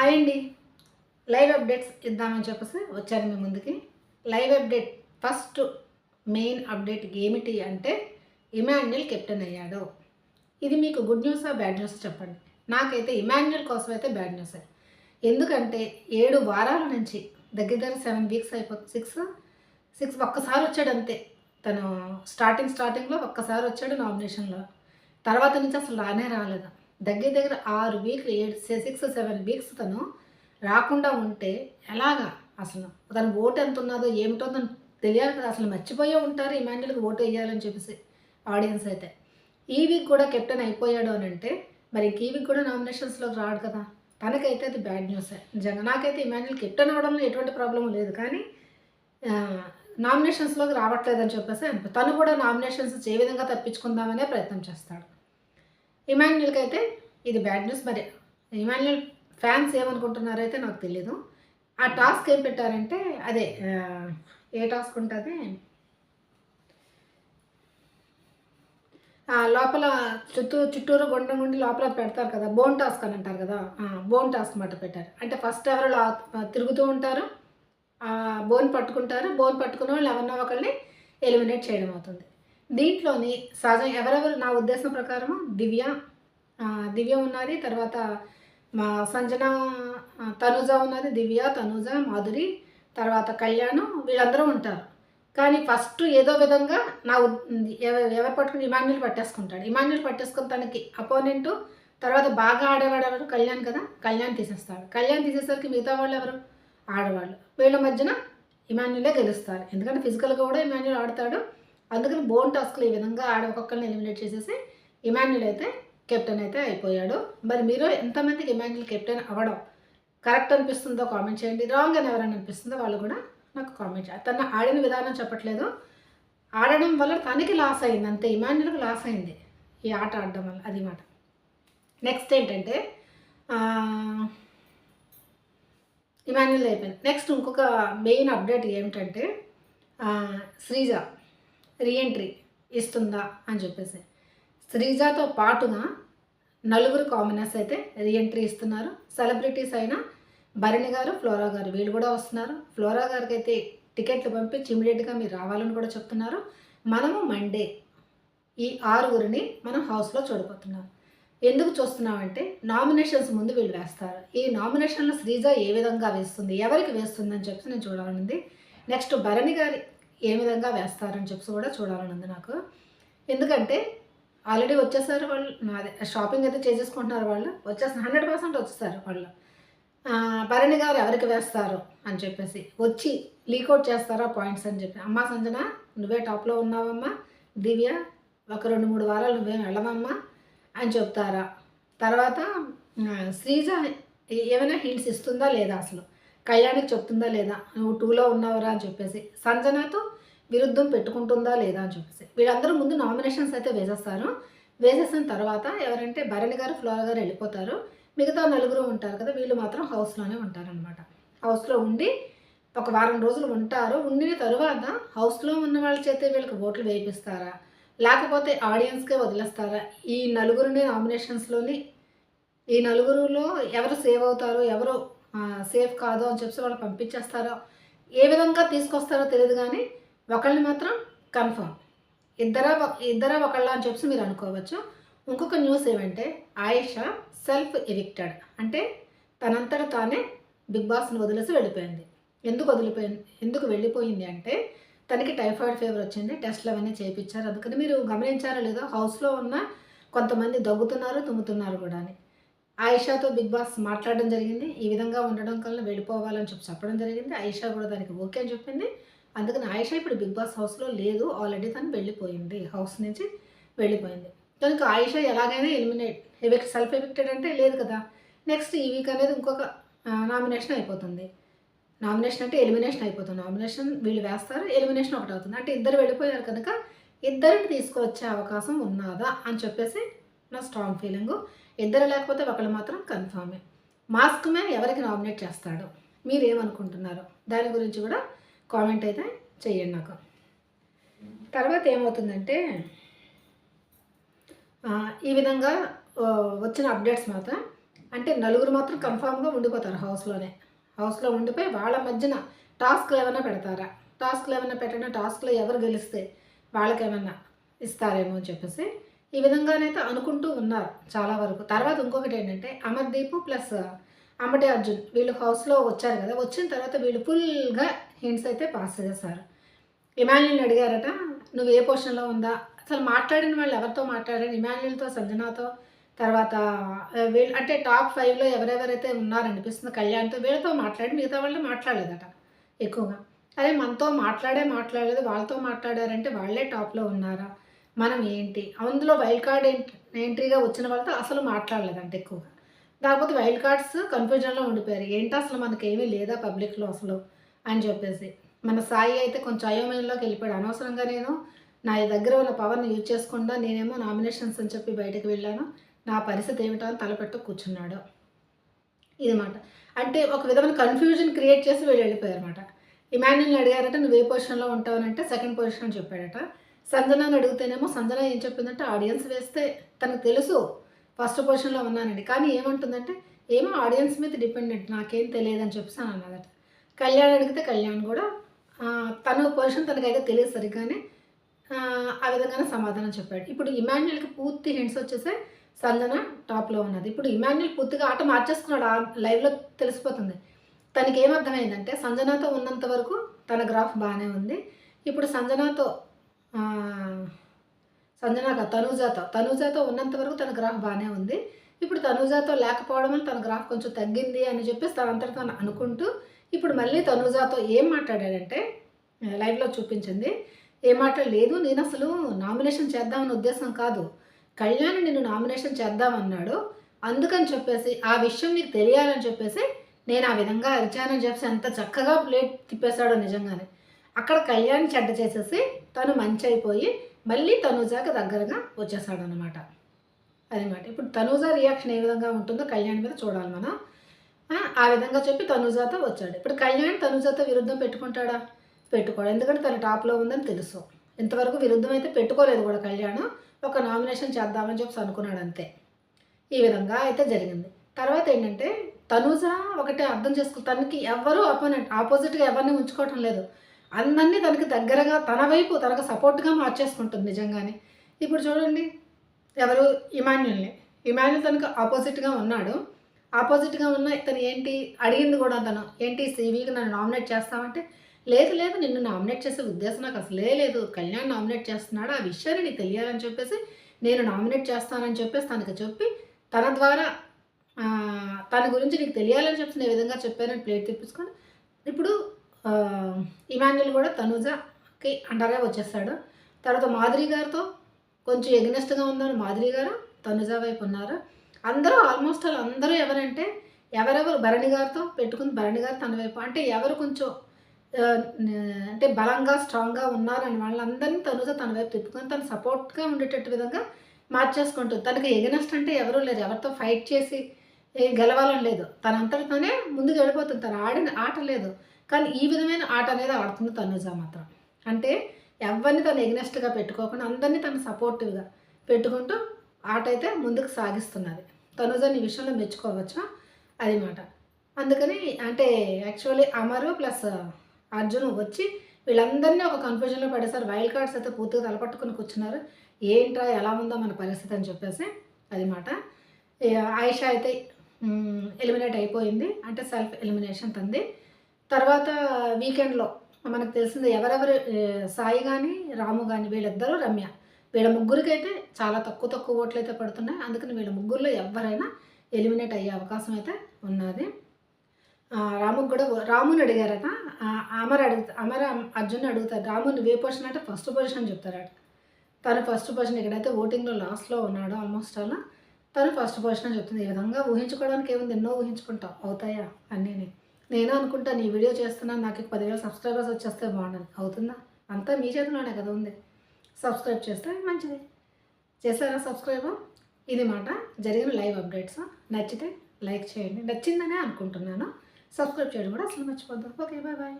Hi అండి. Live updates ఇద్దామని చెప్పేసి వచ్చాను మీ ముందుకి. Live update first main update ఏమిటి అంటే ఇమాన్యుల్ కెప్టెన్ అయ్యాడు. ఇది మీకు గుడ్ న్యూసా బ్యాడ్ న్యూస్ చెప్పండి. నాకైతే ఇమాన్యుల్ కోసం అయితే బ్యాడ్ న్యూస్. ఎందుకంటే ఏడు వారాల నుంచి దగ్గర దగ్గర సెవెన్ వీక్స్ అయిపోతుంది సిక్స్ సిక్స్ ఒక్కసారి వచ్చాడు అంతే. తను స్టార్టింగ్ స్టార్టింగ్లో ఒక్కసారి వచ్చాడు నామినేషన్లో. తర్వాత నుంచి అసలు రానే రాలేదు. దగ్గర దగ్గర ఆరు వీక్లు ఏడు సిక్స్ సెవెన్ వీక్స్ తను రాకుండా ఉంటే ఎలాగా అసలు? తన ఓటు ఎంత ఉన్నదో ఏమిటో తను తెలియాలి కదా. అసలు మర్చిపోయే ఉంటారు ఈ ఇమాన్యుల్కి ఓటు వేయాలని చెప్పేసి ఆడియన్స్ అయితే. ఈ వీక్ కూడా కెప్టెన్ అయిపోయాడు అని అంటే మరి ఈ వీక్ కూడా నామినేషన్స్లోకి రాడు కదా. తనకైతే అది బ్యాడ్ న్యూసే. నిజంగా నాకైతే ఇమాన్యుల్ కెప్టెన్ అవడంలో ఎటువంటి ప్రాబ్లం లేదు కానీ నామినేషన్స్లోకి రావట్లేదని చెప్పేసి తను కూడా నామినేషన్స్ ఏ విధంగా తప్పించుకుందామనే ప్రయత్నం చేస్తాడు. ఇమాన్యుల్కి అయితే ఇది బ్యాడ్ న్యూస్. మరి ఇమాన్యుల్ ఫ్యాన్స్ ఏమనుకుంటున్నారో అయితే నాకు తెలీదు. ఆ టాస్క్ ఏం పెట్టారంటే అదే ఏ టాస్క్ ఉంటుంది? లోపల చుట్టూ చుట్టూరు గుండం గుండి లోపల పెడతారు కదా బోన్ టాస్క్ అని అంటారు కదా బోన్ టాస్క్ మాట పెట్టారు. అంటే ఫస్ట్ ఎవరు తిరుగుతూ ఉంటారు బోన్ పట్టుకుంటారు బోన్ పట్టుకున్న వాళ్ళు ఎవరినో ఒకరిని ఎలిమినేట్ చేయడం అవుతుంది. దీంట్లోని సహజం ఎవరెవరు నా ఉద్దేశం ప్రకారం దివ్య దివ్య ఉన్నది తర్వాత మా సంజన తనుజ ఉన్నది దివ్య తనుజ మాధురి తర్వాత కళ్యాణం వీళ్ళందరూ ఉంటారు. కానీ ఫస్ట్ ఏదో విధంగా నా ఎవరు పట్టుకుని ఇమాన్యుల్ పట్టేసుకుంటాడు. ఇమాన్యుల్ పట్టేసుకుని తనకి అపోనెంట్ తర్వాత బాగా ఆడేవాడు ఎవరు కళ్యాణ్ కదా కళ్యాణ్ తీసేస్తాడు. కళ్యాణ్ తీసేసరికి మిగతా వాళ్ళు ఎవరు? ఆడవాళ్ళు. వీళ్ళ మధ్యన ఇమాన్యులే గెలుస్తారు. ఎందుకంటే ఫిజికల్గా కూడా ఇమాన్యుల్ ఆడతాడు. అందుకని బోన్ టాస్క్లు ఈ విధంగా ఆడ ఒక్కొక్కరిని ఎలిమినేట్ చేసేసి ఇమాన్యుల్ అయితే కెప్టెన్ అయితే అయిపోయాడు. మరి మీరు ఎంతమందికి ఇమాన్యుల్ కెప్టెన్ అవ్వడం కరెక్ట్ అనిపిస్తుందో కామెంట్ చేయండి. రాంగ్ అని ఎవరైనా అనిపిస్తుందో వాళ్ళు కూడా నాకు కామెంట్ చేయాలి తను ఆడిన విధానం చెప్పట్లేదు. ఆడడం వల్ల తనకి లాస్ అయింది. అంతే ఇమాన్యుల్కి లాస్ అయింది ఈ ఆట ఆడడం వల్ల. అది మాట. నెక్స్ట్ ఏంటంటే ఇమాన్యుల్ అయిపోయింది. నెక్స్ట్ ఇంకొక మెయిన్ అప్డేట్ ఏమిటంటే శ్రీజ. రీఎంట్రీ ఇస్తుందా అని చెప్పేసి. శ్రీజాతో పాటుగా నలుగురు కామనర్స్ అయితే రీఎంట్రీ ఇస్తున్నారు. సెలబ్రిటీస్ అయిన భరణి గారు ఫ్లోరా గారు వీళ్ళు కూడా వస్తున్నారు. ఫ్లోరా గారికి అయితే టికెట్లు పంపించి ఇమీడియట్గా మీరు రావాలని కూడా చెప్తున్నారు. మనము మండే ఈ ఆరుగురిని మనం హౌస్లో చూడబోతున్నాం. ఎందుకు చూస్తున్నామంటే నామినేషన్స్ ముందు వీళ్ళు వేస్తారు. ఈ నామినేషన్లో శ్రీజ ఏ విధంగా వేస్తుంది ఎవరికి వేస్తుంది అని చెప్పి నేను చూడాలనుంది. నెక్స్ట్ భరణి గారి ఏ విధంగా వేస్తారని చెప్పి కూడా చూడాలనుంది నాకు. ఎందుకంటే ఆల్రెడీ వచ్చేసారు వాళ్ళు అదే షాపింగ్ అయితే చేసేసుకుంటున్నారు వాళ్ళు వచ్చేస్తారు హండ్రెడ్ పర్సెంట్ వచ్చేసారు వాళ్ళు. భరణి గారు ఎవరికి వేస్తారు అని చెప్పేసి వచ్చి లీకౌట్ చేస్తారా పాయింట్స్ అని చెప్పి. అమ్మా సంజన నువ్వే టాప్లో ఉన్నావమ్మా. దివ్య ఒక రెండు మూడు వారాలు నువ్వేం వెళ్ళవమ్మా అని చెప్తారా. తర్వాత శ్రీజ ఏమైనా హింట్స్ ఇస్తుందా లేదా అసలు? కళ్యాణికి చెప్తుందా లేదా? నువ్వు టూలో ఉన్నావురా అని చెప్పేసి. సంజనతో విరుద్ధం పెట్టుకుంటుందా లేదా అని చెప్పేసి. వీళ్ళందరూ ముందు నామినేషన్స్ అయితే వేసేస్తారు. వేసేసిన తర్వాత ఎవరంటే భరణి గారు ఫ్లోరా గారు వెళ్ళిపోతారు. మిగతా నలుగురు ఉంటారు కదా వీళ్ళు మాత్రం హౌస్లోనే ఉంటారనమాట హౌస్లో ఉండి ఒక వారం రోజులు ఉంటారు. ఉండిన తర్వాత హౌస్లో ఉన్న వాళ్ళ చేతే వీళ్ళకి ఓట్లు వేయిస్తారా లేకపోతే ఆడియన్స్కే వదిలేస్తారా? ఈ నలుగురిని నామినేషన్స్లోని ఈ నలుగురులో ఎవరు సేవ్ అవుతారు? ఎవరు సేఫ్ కాదు అని చెప్పి వాళ్ళు పంపించేస్తారో ఏ విధంగా తీసుకొస్తారో తెలియదు కానీ ఒకళ్ళని మాత్రం కన్ఫర్మ్. ఇద్దరా ఇద్దరా ఒకళ్ళ అని చెప్పి మీరు అనుకోవచ్చు. ఇంకొక న్యూస్ ఏమంటే ఆయేష సెల్ఫ్ ఎవిక్టెడ్. అంటే తనంతట తానే బిగ్ బాస్ని వదిలేసి వెళ్ళిపోయింది. ఎందుకు వదిలిపోయింది ఎందుకు వెళ్ళిపోయింది అంటే తనకి టైఫాయిడ్ ఫీవర్ వచ్చింది టెస్ట్లు అవన్నీ చేయించారు. అందుకని మీరు గమనించారో లేదో హౌస్లో ఉన్న కొంతమంది దగ్గుతున్నారు తుమ్ముతున్నారు కూడా అని ఆయిషాతో బిగ్ బాస్ మాట్లాడడం జరిగింది. ఈ విధంగా ఉండడం కల్లా వెళ్ళిపోవాలని చెప్పి చెప్పడం జరిగింది. ఆయిషా కూడా దానికి ఓకే అని చెప్పింది. అందుకని ఆయిషా ఇప్పుడు బిగ్ బాస్ హౌస్లో లేదు. ఆల్రెడీ తను వెళ్ళిపోయింది. హౌస్ నుంచి వెళ్ళిపోయింది. కనుక ఆయిషా ఎలాగైనా ఎలిమినేట్ ఎవిక్ట్ సెల్ఫ్ ఎవిక్టెడ్ అంటే లేదు కదా. నెక్స్ట్ ఈ వీక్ అనేది ఇంకొక నామినేషన్ అయిపోతుంది. నామినేషన్ అంటే ఎలిమినేషన్ అయిపోతుంది. నామినేషన్ వీళ్ళు వేస్తారు. ఎలిమినేషన్ ఒకటి అవుతుంది. అంటే ఇద్దరు వెళ్ళిపోయారు కనుక ఇద్దరిని తీసుకువచ్చే అవకాశం ఉన్నదా అని చెప్పేసి నా స్ట్రాంగ్ ఫీలింగు. ఇద్దరు లేకపోతే ఒకళ్ళు మాత్రం కన్ఫామే. మాస్క్ మీద ఎవరికి నామినేట్ చేస్తాడు? మీరు ఏమనుకుంటున్నారు దాని గురించి కూడా కామెంట్ అయితే చేయండి నాకు. తర్వాత ఏమవుతుందంటే ఈ విధంగా వచ్చిన అప్డేట్స్ మాత్రం అంటే నలుగురు మాత్రం కన్ఫామ్గా ఉండిపోతారు హౌస్లోనే. హౌస్లో ఉండిపోయి వాళ్ళ మధ్యన టాస్క్లు ఏమైనా పెడతారా? టాస్క్లు ఏమైనా పెట్టినా టాస్క్లో ఎవరు గెలిస్తే వాళ్ళకేమైనా ఇస్తారేమో అని చెప్పేసి ఈ విధంగానైతే అనుకుంటూ ఉన్నారు చాలా వరకు. తర్వాత ఇంకొకటి ఏంటంటే అమర్దీప్ ప్లస్ అమ్మటి అర్జున్ వీళ్ళు హౌస్లో వచ్చారు కదా వచ్చిన తర్వాత వీళ్ళు ఫుల్గా హింట్స్ అయితే పాస్ చేశారు. ఇమాన్యుల్ని అడిగారట నువ్వు ఏ పొజిషన్లో ఉందా? అసలు మాట్లాడిన వాళ్ళు ఎవరితో మాట్లాడారు? ఇమాన్యుల్తో సంజనాతో తర్వాత వీళ్ళు అంటే టాప్ ఫైవ్లో ఎవరెవరైతే ఉన్నారనిపిస్తుంది కళ్యాణ్తో వీళ్ళతో మాట్లాడి మిగతా వాళ్ళు మాట్లాడలేదట ఎక్కువగా. అరే మనతో మాట్లాడే మాట్లాడలేదు వాళ్ళతో మాట్లాడారంటే వాళ్ళే టాప్లో ఉన్నారా? మనం ఏంటి? అందులో వైల్డ్ కార్డ్ ఎంట్రీగా వచ్చిన వాళ్ళతో అసలు మాట్లాడలేదంట ఎక్కువగా. కాకపోతే వైల్డ్ కార్డ్స్ కన్ఫ్యూజన్లో ఉండిపోయారు. ఏంటో అసలు మనకి ఏమీ లేదా పబ్లిక్లో అసలు? అని చెప్పేసి. మన సాయి అయితే కొంచెం అయోమయంలోకి వెళ్ళిపోయాడు. అనవసరంగా నేను నా దగ్గర ఉన్న పవర్ని యూజ్ చేసుకుండా నేనేమో నామినేషన్స్ అని చెప్పి బయటకు వెళ్ళాను. నా పరిస్థితి ఏమిటో అని తలపెట్టు కూర్చున్నాడు. ఇదన్నమాట. అంటే ఒక విధమైన కన్ఫ్యూజన్ క్రియేట్ చేసి వీళ్ళు వెళ్ళిపోయారు అనమాట ఇమాన్యుల్ని అడిగారట నువ్వు ఏ పొజిషన్లో ఉంటావనంటే సెకండ్ పొజిషన్ అని చెప్పాడట. సంజనని అడిగితేనేమో సంజన ఏం చెప్పిందంటే ఆడియన్స్ వేస్తే తనకు తెలుసు ఫస్ట్ పొజిషన్లో ఉన్నానండి కానీ ఏమంటుందంటే ఏమో ఆడియన్స్ మీద డిపెండెంట్ నాకేం తెలియదు అని చెప్పేసి అని అన్నదట. కళ్యాణ్ అడిగితే కళ్యాణ్ కూడా తన పొజిషన్ తనకైతే తెలియదు సరిగ్గానే. ఆ, విధంగానే సమాధానం చెప్పాడు. ఇప్పుడు ఇమాన్యుల్కి పూర్తి హింట్స్ వచ్చేసే సంజన టాప్లో ఉన్నది. ఇప్పుడు ఇమాన్యుల్ పూర్తిగా ఆట మార్చేసుకున్నాడు ఆ లైవ్లో తెలిసిపోతుంది. తనకి ఏమర్థమైందంటే సంజనాతో ఉన్నంత వరకు తన గ్రాఫ్ బాగానే ఉంది. ఇప్పుడు సంజనాతో సంజనాక తనూజాతో. తనూజాతో ఉన్నంత వరకు తన గ్రాఫ్ బాగానే ఉంది. ఇప్పుడు తనూజాతో లేకపోవడం వల్ల తన గ్రాఫ్ కొంచెం తగ్గింది అని చెప్పేసి తనంతట తను అనుకుంటూ ఇప్పుడు మళ్ళీ తనూజాతో ఏం మాట్లాడాడంటే లైవ్లో చూపించింది. ఏం మాట్లాడలేదు నేను అసలు నామినేషన్ చేద్దామని ఉద్దేశం కాదు. కళ్యాణ్ నేను నామినేషన్ చేద్దామన్నాడు. అందుకని చెప్పేసి ఆ విషయం నీకు తెలియాలని చెప్పేసి నేను ఆ విధంగా అరిచానని చెప్పేసి ఎంత చక్కగా ప్లేట్ తిప్పేశాడో నిజంగానే. అక్కడ కళ్యాణ్ చెడ్డ చేసేసి తను మంచి అయిపోయి మళ్ళీ తనూజాకి దగ్గరగా వచ్చేసాడు అనమాట అదనమాట ఇప్పుడు తనూజ రియాక్షన్ ఏ విధంగా ఉంటుందో కళ్యాణ్ మీద చూడాలి మనం. ఆ, విధంగా చెప్పి తనూజాతో వచ్చాడు. ఇప్పుడు కళ్యాణ్ తనూజాతో విరుద్ధం పెట్టుకుంటాడా? పెట్టుకోడు. ఎందుకంటే తన టాప్లో ఉందని తెలుసు. ఇంతవరకు విరుద్ధం అయితే పెట్టుకోలేదు కూడా కళ్యాణ్. ఒక నామినేషన్ చేద్దామని చెప్పి అనుకున్నాడు అంతే. ఈ విధంగా అయితే జరిగింది. తర్వాత ఏంటంటే తనూజ ఒకటే అర్థం చేసుకో తనకి ఎవరు అపోనెంట్ ఆపోజిట్గా ఎవరిని ఉంచుకోవటం లేదు. అందరినీ తనకి దగ్గరగా తన వైపు తనకు సపోర్ట్గా మార్చేసుకుంటుంది నిజంగానే. ఇప్పుడు చూడండి ఎవరు? ఇమాన్యుల్ని. ఇమాన్యుల్ తనకు ఆపోజిట్గా ఉన్నాడు. ఆపోజిట్గా ఉన్న ఇతను ఏంటి? అడిగింది కూడా తను. ఏంటి సివికి నన్ను నామినేట్ చేస్తామంటే లేదు లేదు నిన్ను నామినేట్ చేసే ఉద్దేశం నాకు అసలే లేదు. కళ్యాణ్ నామినేట్ చేస్తున్నాడు? ఆ విషయాన్ని నీకు తెలియాలని చెప్పేసి నేను నామినేట్ చేస్తానని చెప్పేసి తనకు చెప్పి తన ద్వారా తన గురించి నీకు తెలియాలని చెప్పి నేను విధంగా చెప్పానని ప్లేట్ తెప్పించుకొని ఇప్పుడు ఇమాన్యుల్ కూడా తనుజకి అండర్గా వచ్చేస్తాడు. తర్వాత మాధురి గారితో కొంచెం ఎగ్నెస్ట్గా ఉందని మాధురి గారు తనుజ వైపు ఉన్నారు. అందరూ ఆల్మోస్ట్ ఆల్ అందరూ ఎవరంటే ఎవరెవరు భరణి గారితో పెట్టుకుని భరణి గారు తన వైపు అంటే ఎవరు కొంచెం అంటే బలంగా స్ట్రాంగ్గా ఉన్నారని వాళ్ళందరినీ తనుజ తన వైపు తిప్పుకొని తను సపోర్ట్గా ఉండేటట్టు విధంగా మార్చేసుకుంటుంది తనకి ఎగనెస్ట్ అంటే ఎవరూ లేరు. ఎవరితో ఫైట్ చేసి గెలవాలని లేదు. తనంతటితోనే ముందుకు వెళ్ళిపోతుంది. తను ఆడిన ఆట లేదు. కానీ ఈ విధమైన ఆట అనేది ఆడుతుంది తనుజ మాత్రం. అంటే ఎవరిని తను ఎగ్నెస్ట్గా పెట్టుకోకుండా అందరినీ తను సపోర్టివ్గా పెట్టుకుంటూ ఆట అయితే ముందుకు సాగిస్తున్నది. తనుజని ఈ విషయంలో మెచ్చుకోవచ్చు? అదిమాట అందుకని అంటే యాక్చువల్లీ అమరు ప్లస్ అర్జున్ వచ్చి వీళ్ళందరినీ ఒక కన్ఫ్యూజన్లో పడేసారు వైల్డ్ కార్డ్స్ అయితే పూర్తిగా తలపట్టుకుని కూర్చున్నారు. ఏంట్రా ఎలా ఉందో మన పరిస్థితి అని చెప్పేసి అది మాట. ఇక ఆయిషా అయితే ఎలిమినేట్ అయిపోయింది. అంటే సెల్ఫ్ ఎలిమినేషన్ తంది. తర్వాత వీకెండ్లో మనకు తెలిసింది ఎవరెవరు సాయి కానీ రాము కానీ వీళ్ళిద్దరూ రమ్య. వీళ్ళ ముగ్గురికైతే చాలా తక్కువ తక్కువ ఓట్లు అయితే పడుతున్నాయి. అందుకని వీళ్ళ ముగ్గురులో ఎవరైనా ఎలిమినేట్ అయ్యే అవకాశం అయితే ఉన్నది. రాముకు కూడా రాముని అడిగారట. ఆ, అమర్ అడుగుతా అమర్ అర్జున్ అడుగుతారు రాము నువ్వు ఏ పొజిషన్ అంటే ఫస్ట్ పొజిషన్ చెప్తారట. తను ఫస్ట్ పొజిషన్ ఎక్కడైతే ఓటింగ్లో లాస్ట్లో ఉన్నాడో ఆల్మోస్ట్ అలా. తను ఫస్ట్ పొజిషన్ అని చెప్తుంది. ఈ విధంగా ఊహించుకోవడానికి ఏముంది? ఎన్నో ఊహించుకుంటావు అవుతాయా? అన్నీ నేను అనుకుంటాను నీ వీడియో చేస్తున్నాను నాకు పదివేల సబ్స్క్రైబర్స్ వచ్చేస్తే బాగుండాలి అవుతుందా? అంతా మీ చేతిలోనే కదా ఉంది. సబ్స్క్రైబ్ చేస్తే మంచిది. చేశారా సబ్స్క్రైబ్ ఇది మాట జరిగిన లైవ్ అప్డేట్స్ నచ్చితే లైక్ చేయండి. నచ్చిందనే అనుకుంటున్నాను. సబ్స్క్రైబ్ చేయడం కూడా అసలు మర్చిపోద్దాం. Okay bye bye